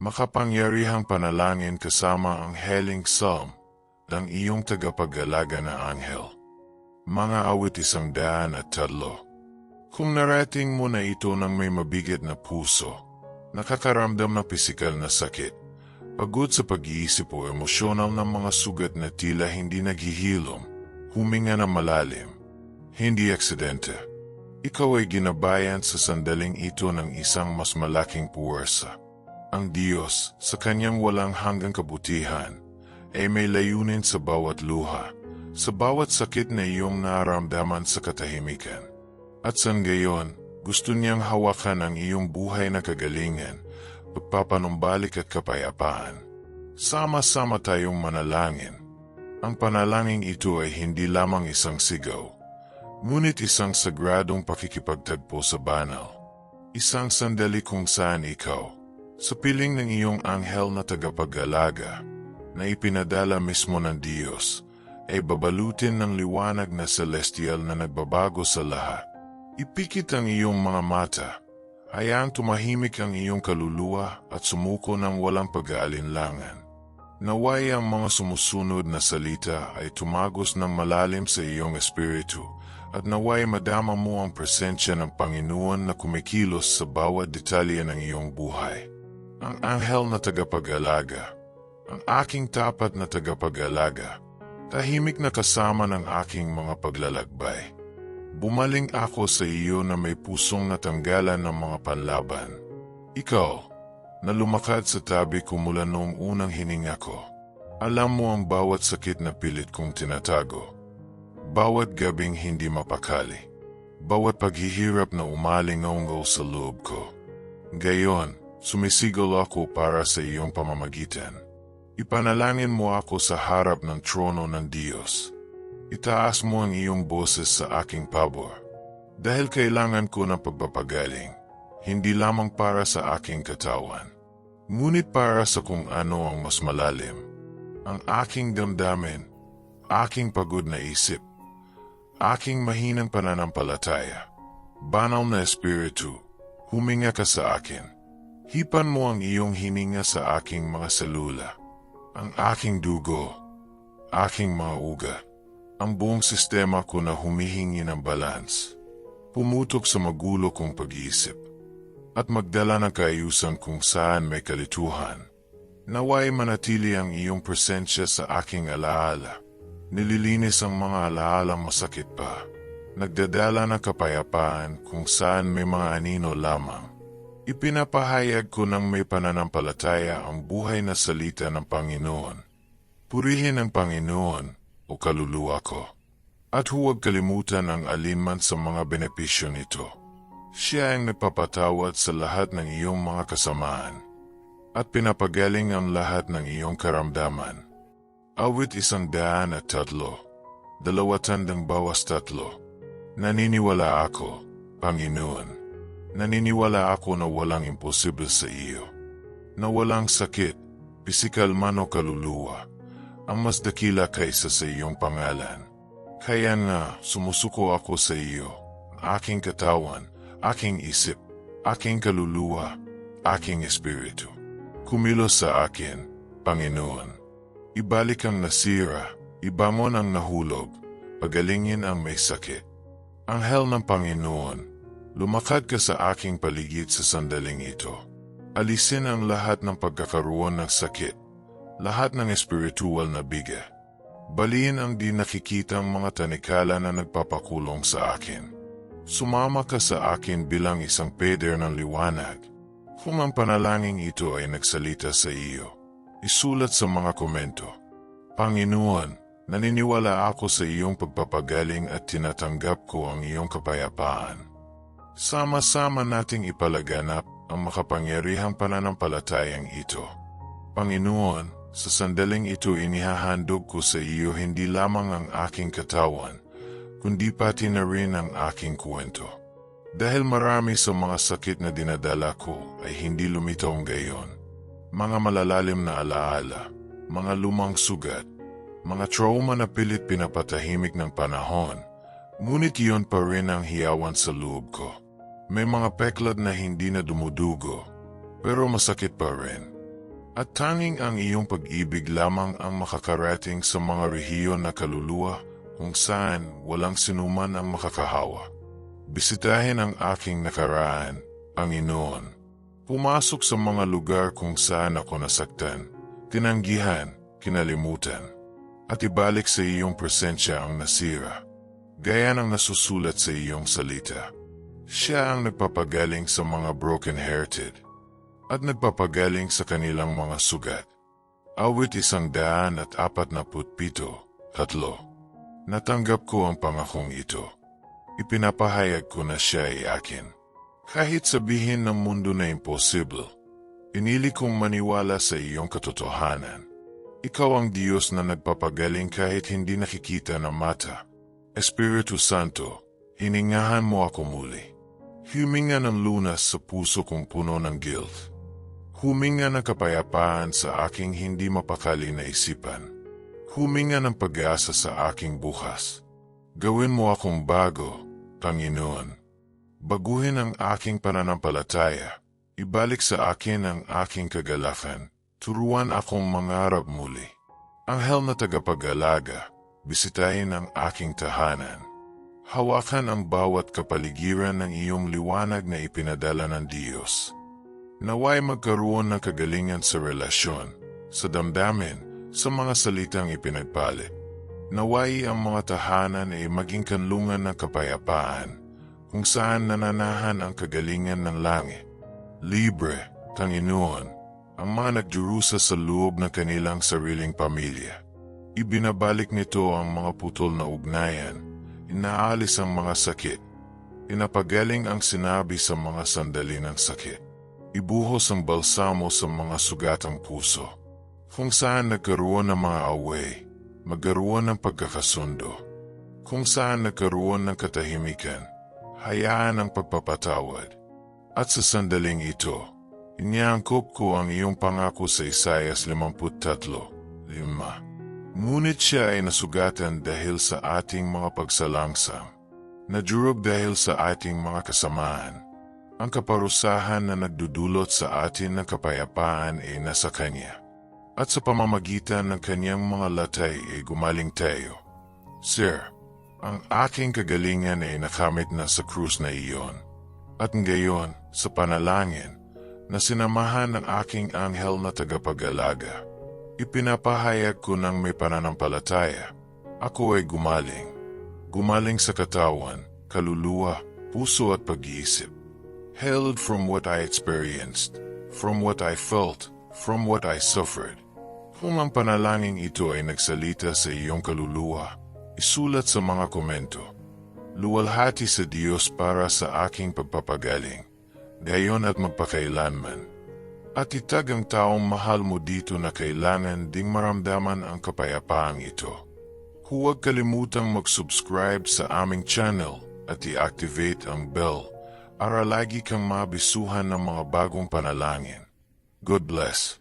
Makapangyarihang panalangin kasama ang heling psalm ng iyong tagapag-alaga na anghel. Mga awit isang daan at tatlo. Kung narating mo na ito ng may mabigat na puso, nakakaramdam na pisikal na sakit, pagod sa pag-iisip o emosyonal ng mga sugat na tila hindi naghihilom, huminga na malalim, hindi aksidente. Ikaw ay ginabayan sa sandaling ito ng isang mas malaking puwersa. Ang Diyos, sa kanyang walang hanggang kabutihan, ay may layunin sa bawat luha, sa bawat sakit na iyong naramdaman sa katahimikan. At sa gayon, gusto niyang hawakan ang iyong buhay na kagalingan, pagpapanumbalik at kapayapaan. Sama-sama tayong manalangin. Ang panalangin ito ay hindi lamang isang sigaw, ngunit isang sagradong pakikipagtagpo sa banal. Isang sandali kung saan ikaw, sa piling ng iyong anghel na tagapag-alaga, na ipinadala mismo ng Diyos, ay babalutin ng liwanag na celestial na nagbabago sa lahat. Ipikit ang iyong mga mata, hayaang tumahimik ang iyong kaluluwa at sumuko ng walang pag-aalinlangan. Naway ang mga sumusunod na salita ay tumagos ng malalim sa iyong espiritu at naway madama mo ang presensya ng Panginoon na kumikilos sa bawat detalye ng iyong buhay. Ang anghel na tagapag-alaga, ang aking tapat na tagapag-alaga, tahimik na kasama ng aking mga paglalakbay. Bumaling ako sa iyo na may pusong natanggalan ng mga panlaban. Ikaw, na lumakad sa tabi ko mula noong unang hininga ko. Alam mo ang bawat sakit na pilit kong tinatago. Bawat gabing hindi mapakali. Bawat paghihirap na umalingaw sa loob ko. Gayon, sumisigol ako para sa iyong pamamagitan. Ipanalangin mo ako sa harap ng trono ng Diyos Itaas mo ang iyong boses sa aking pabor. Dahil kailangan ko ng pagpapagaling, hindi lamang para sa aking katawan, ngunit para sa kung ano ang mas malalim. Ang aking damdamin, aking pagod na isip, aking mahinang pananampalataya, banal na espiritu, huminga ka sa akin. Hipan mo ang iyong hininga sa aking mga selula, ang aking dugo, aking mga ugat ang buong sistema ko na humihingi ng balance, pumutok sa magulo kong pag-iisip, at magdala ng kaayusan kung saan may kalituhan. Naway manatili ang iyong presensya sa aking alaala. Nililinis ang mga alaalang masakit pa. Nagdadala ng kapayapaan kung saan may mga anino lamang. Ipinapahayag ko ng may pananampalataya ang buhay na salita ng Panginoon. Purihin ang Panginoon o kaluluwa ko. At huwag kalimutan ang alinman sa mga benepisyo nito. Siya ang nagpapatawad sa lahat ng iyong mga kasamaan at pinapagaling ang lahat ng iyong karamdaman. Awit isang daan at tatlo, dalawa tandang bawas tatlo. Naniniwala ako, Panginoon. Naniniwala ako na walang imposible sa iyo. Na walang sakit, pisikal man o kaluluwa ang mas dakila kaysa sa iyong pangalan. Kaya nga sumusuko ako sa iyo, aking katawan, aking isip, aking kaluluwa, aking espiritu. Kumilos sa akin, Panginoon. Ibalik ang nasira, ibangon ang nahulog, pagalingin ang may sakit. Anghel ng Panginoon, lumakad ka sa aking paligid sa sandaling ito. Alisin ang lahat ng pagkakaroon ng sakit, lahat ng espiritual na biga. Baliin ang di nakikitang mga tanikala na nagpapakulong sa akin. Sumama ka sa akin bilang isang peder ng liwanag. Kung ang panalangin ito ay nagsalita sa iyo, isulat sa mga komento. Panginoon, naniniwala ako sa iyong pagpapagaling at tinatanggap ko ang iyong kapayapaan. Sama-sama nating ipalaganap ang makapangyarihang pananampalatayang ito. Panginoon, sa sandaling ito inihahandog ko sa iyo hindi lamang ang aking katawan, kundi pati na rin ang aking kwento. Dahil marami sa mga sakit na dinadala ko ay hindi lumitaw gayon. Mga malalalim na alaala, mga lumang sugat, mga trauma na pilit pinapatahimik ng panahon, ngunit iyon pa rin ang hiyawan sa loob ko. May mga peklad na hindi na dumudugo, pero masakit pa rin. At tanging ang iyong pag-ibig lamang ang makakarating sa mga rehiyon na kaluluwa kung saan walang sinuman ang makakahawa. Bisitahin ang aking nakaraan, ang inoon. Pumasok sa mga lugar kung saan ako nasaktan, tinanggihan, kinalimutan. At ibalik sa iyong presensya ang nasira, gaya ng nasusulat sa iyong salita. Siya ang nagpapagaling sa mga broken-hearted at nagpapagaling sa kanilang mga sugat. Awit isang daan at apat na putpito, tatlo. Natanggap ko ang pangakong ito. Ipinapahayag ko na siya ay akin. Kahit sabihin ng mundo na imposible, inili kong maniwala sa iyong katotohanan. Ikaw ang Diyos na nagpapagaling kahit hindi nakikita ng mata. Espiritu Santo, hiningahan mo ako muli. Huminga ng lunas sa puso kong puno ng guilt. Huminga ng kapayapaan sa aking hindi mapakali na isipan. Huminga ng pag-asa sa aking bukas. Gawin mo akong bago, Panginoon. Baguhin ang aking pananampalataya. Ibalik sa akin ang aking kagalakan. Turuan akong mangarap muli. Anghel na tagapag-alaga, bisitahin ang aking tahanan. Hawakan ang bawat kapaligiran ng iyong liwanag na ipinadala ng Diyos. Naway magkaroon ng kagalingan sa relasyon, sa damdamin, sa mga salitang ipinagpalit. Naway ang mga tahanan ay maging kanlungan ng kapayapaan, kung saan nananahan ang kagalingan ng langit. Libre, Panginoon, ang mga nagdurusa sa loob ng kanilang sariling pamilya. Ibinabalik nito ang mga putol na ugnayan, inaalis ang mga sakit, inapagaling ang sinabi sa mga sandali ng sakit, ibuhos ang balsamo sa mga sugatang puso, kung saan nagkaroon ng mga away, magkaroon ng pagkakasundo, kung saan nagkaroon ng katahimikan, hayaan ang pagpapatawad, at sa sandaling ito, Iniangkop ko ang iyong pangako sa Isayas 53, 5. Ngunit siya ay nasugatan dahil sa ating mga pagsalangsam, nadurog dahil sa ating mga kasamaan. Ang kaparusahan na nagdudulot sa atin ng kapayapaan ay nasa Kanya. At sa pamamagitan ng Kanyang mga latay ay gumaling tayo. Sir, ang aking kagalingan ay nakamit na sa krus na iyon. At ngayon, sa panalangin, na sinamahan ng aking anghel na tagapag-alaga. Ipinapahayag ko ng may pananampalataya. Ako ay gumaling. Gumaling sa katawan, kaluluwa, puso at pag-iisip. Held from what I experienced, from what I felt, from what I suffered. Kung ang panalangin ito ay nagsalita sa iyong kaluluwa, isulat sa mga komento. Luwalhati sa Diyos para sa aking pagpapagaling gayon at magpakailanman. At itag ang taong mahal mo dito na kailangan ding maramdaman ang kapayapaang ito. Huwag kalimutang mag-subscribe sa aming channel at i-activate ang bell para lagi kang mabisuhan ng mga bagong panalangin. God bless.